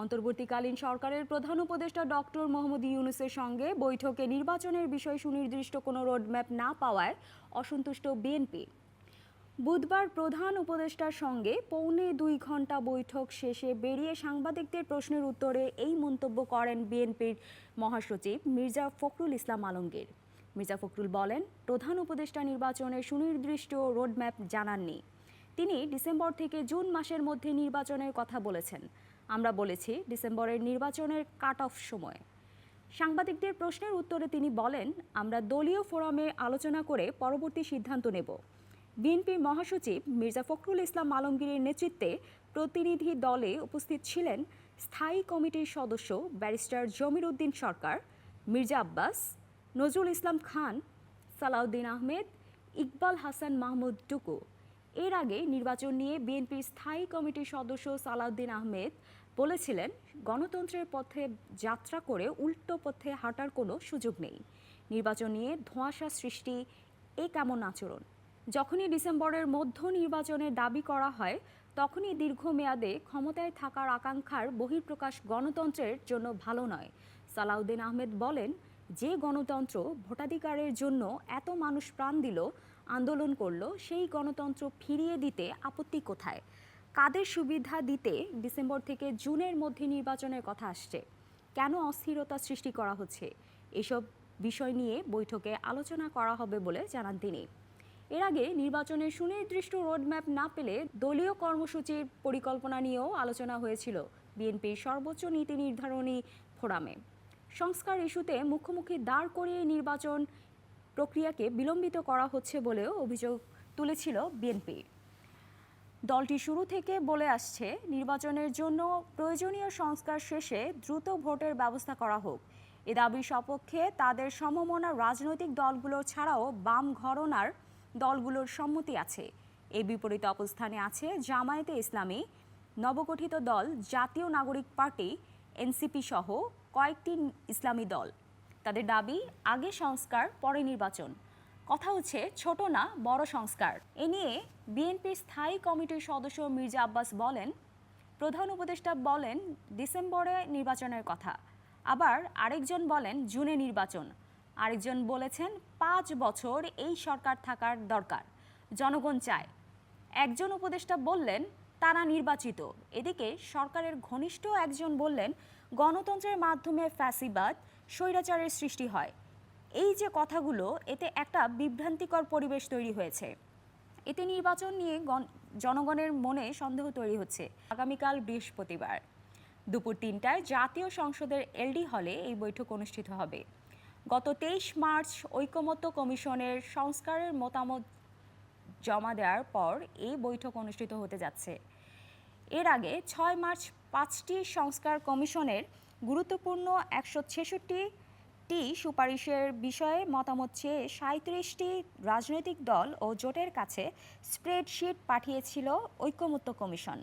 অন্তর্বর্তীকালীন সরকারের প্রধান উপদেষ্টা ডক্টর মোহাম্মদ ইউনুসের সঙ্গে বৈঠকে নির্বাচনের বিষয়ে সুনির্দিষ্ট কোনো রোডম্যাপ না পাওয়ায় অসন্তুষ্ট বিএনপি। বুধবার প্রধান উপদেষ্টার সঙ্গে পৌনে দুই ঘণ্টা বৈঠক শেষে বেরিয়ে সাংবাদিকদের প্রশ্নের উত্তরে এই মন্তব্য করেন বিএনপির মহাসচিব মির্জা ফখরুল ইসলাম আলমগীর। মির্জা ফখরুল বলেন, প্রধান উপদেষ্টা নির্বাচনে সুনির্দিষ্ট রোডম্যাপ জানাননি। তিনি ডিসেম্বর থেকে জুন মাসের মধ্যে নির্বাচনের কথা বলেছেন। আমরা বলেছি ডিসেম্বরের নির্বাচনের কাট অফ সময়। সাংবাদিকদের প্রশ্নের উত্তরে তিনি বলেন, আমরা দলীয় ফোরামে আলোচনা করে পরবর্তী সিদ্ধান্ত নেব। বিএনপির মহাসচিব মির্জা ফখরুল ইসলাম আলমগীরের নেতৃত্বে প্রতিনিধি দলে উপস্থিত ছিলেন স্থায়ী কমিটির সদস্য ব্যারিস্টার জমির উদ্দিন সরকার, মির্জা আব্বাস, নজরুল ইসলাম খান, সালাউদ্দিন আহমেদ, ইকবাল হাসান মাহমুদ টুকু। এর আগে নির্বাচন নিয়ে বিএনপির স্থায়ী কমিটির সদস্য সালাউদ্দিন আহমেদ বলেছিলেন, গণতন্ত্রের পথে যাত্রা করে উল্টো পথে হাঁটার কোনো সুযোগ নেই। নির্বাচন নিয়ে ধোঁয়াশা সৃষ্টি এ কেমন আচরণ? যখনই ডিসেম্বরের মধ্য নির্বাচনের দাবি করা হয়, তখনই দীর্ঘমেয়াদে ক্ষমতায় থাকার আকাঙ্ক্ষার বহিঃপ্রকাশ গণতন্ত্রের জন্য ভালো নয়। সালাউদ্দিন আহমেদ বলেন, যে গণতন্ত্র ভোটাধিকারের জন্য এত মানুষ প্রাণ দিল, আন্দোলন করল, সেই গণতন্ত্র ফিরিয়ে দিতে আপত্তি কোথায়? কাদের সুবিধা দিতে ডিসেম্বর থেকে জুনের মধ্যে নির্বাচনের কথা আসছে? কেন অস্থিরতা সৃষ্টি করা হচ্ছে? এসব বিষয় নিয়ে বৈঠকে আলোচনা করা হবে বলে জানান তিনি। এর আগে নির্বাচনের সুনির্দিষ্ট রোডম্যাপ না পেলে দলীয় কর্মসূচির পরিকল্পনা নিয়েও আলোচনা হয়েছিল বিএনপির সর্বোচ্চ নীতি নির্ধারণী ফোরামে। সংস্কার ইস্যুতে মুখোমুখি দাঁড় করিয়ে নির্বাচন প্রক্রিয়াকে বিলম্বিত করা হচ্ছে বলেও অভিযোগ তুলেছিল বিএনপি। দলটি শুরু থেকে বলে আসছে, নির্বাচনের জন্য প্রয়োজনীয় সংস্কার শেষে দ্রুত ভোটের ব্যবস্থা করা হোক। এ দাবির সপক্ষে তাদের সমমনা রাজনৈতিক দলগুলো ছাড়াও বাম ঘরনার দলগুলোর সম্মতি আছে। এই বিপরীত অবস্থানে আছে জামায়াতে ইসলামী, নবগঠিত দল, জাতীয় নাগরিক পার্টি, এনসিপি সহ কয়েকটি ইসলামী দল। তাদের দাবি, আগে সংস্কার, পরে নির্বাচন। কথা হচ্ছে ছোট না, বড় সংস্কার। এ নিয়ে বিএনপির স্থায়ী কমিটির সদস্য মির্জা আব্বাস বলেন, প্রধান উপদেষ্টা বলেন ডিসেম্বরে নির্বাচনের কথা। আবার আরেকজন বলেন জুনে নির্বাচন। আরেকজন বলেছেন পাঁচ বছর এই সরকার থাকার দরকার। জনগণ চায়। একজন উপদেষ্টা বললেন, তারা নির্বাচিত। এদিকে সরকারের ঘনিষ্ঠ একজন বললেন, গণতন্ত্রের মাধ্যমে ফ্যাসিবাদ, স্বৈরাচারের সৃষ্টি হয়। এই যে কথাগুলো, এতে একটা বিভ্রান্তিকর পরিবেশ তৈরি হয়েছে। এতে নির্বাচন নিয়ে গণ- জনগণের মনে সন্দেহ তৈরি হচ্ছে আগামীকাল বৃহস্পতিবার। দুপুর তিনটায় জাতীয় সংসদের এলডি হলে এই বৈঠক অনুষ্ঠিত হবে। গত তেইশ মার্চ ঐকমত্য কমিশনের সংস্কারের মতামত জমা দেওয়ার পর এই বৈঠক অনুষ্ঠিত হতে যাচ্ছে। এর আগে ছয় মার্চ পাঁচটি সংস্কার কমিশনের গুরুত্বপূর্ণ একশো ছেষট্টি ছেষট্টিটি সুপারিশের বিষয়ে মতামত চেয়ে সাঁত্রিশটি রাজনৈতিক দল ও জোটের কাছে স্প্রেডশিট পাঠিয়েছিল ঐক্যমত্য কমিশন।